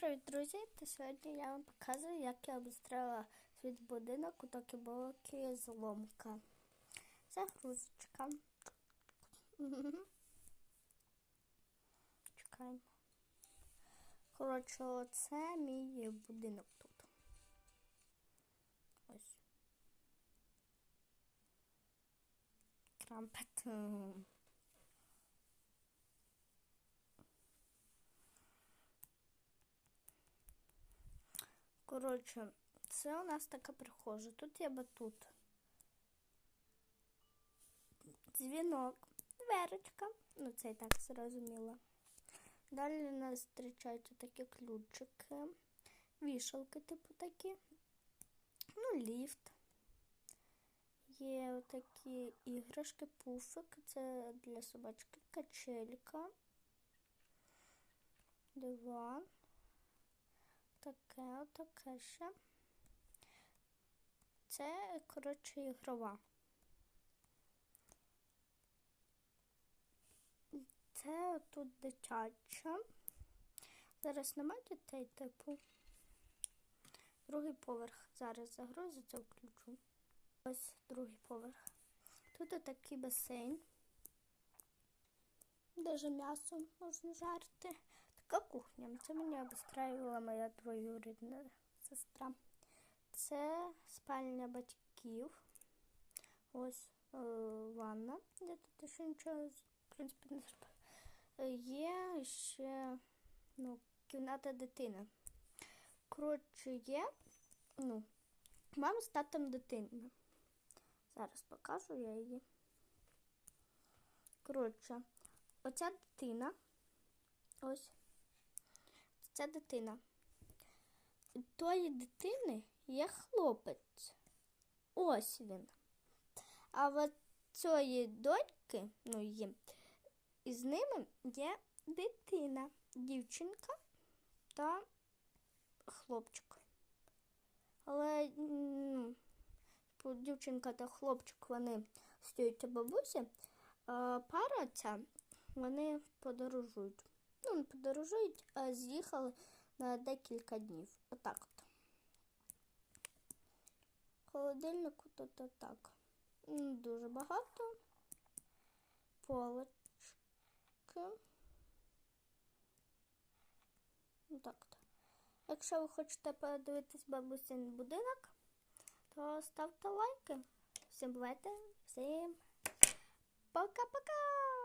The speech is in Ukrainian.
привіт, друзі! Та сьогодні я вам показую, як я обстріла свій будинок у такі блоки зломка. Загрузочка. Чекаємо. Коротше, оце мій будинок тут. Ось. Крампет. Коротше, це у нас така прихожа. Тут є батут. Дзвінок, дверочка. Ну, це і так зрозуміло. Далі у нас зустрічаються такі ключики, вішалки, типу такі. Ну, ліфт. Є отакі іграшки, пуфик. Це для собачки качелька. Диван таке, отаке ще. Це, коротше, ігрова. Це тут дитяча. Зараз немає дітей, типу. Другий поверх. Зараз загрузиться, включу. Ось другий поверх. Тут отакий басейн. Даже м'ясо можна жарити. Така кухня. Це мені обстраювала моя двоюрідна сестра. Це спальня батьків. Ось е, ванна, де тут ще нічого, в принципі, не. Е, Є ще ну, кімната дитини. Коротше, є ну, мама з татом дитини. Зараз покажу я її. Коротше, оця дитина. Ось. Це дитина. У тої дитини є хлопець. Ось він. А от цієї доньки, ну є, і з ними є дитина, дівчинка та хлопчик. Але ну, дівчинка та хлопчик вони стоять у бабусі, а пара ця вони подорожують. Ну, подорожують, а з'їхали на декілька днів. Отак от. Холодильнику тут отак. Дуже багато. Полочки. Отак от. Якщо ви хочете подивитись бабусин будинок, то ставте лайки. Всім бувайте, всім пока-пока!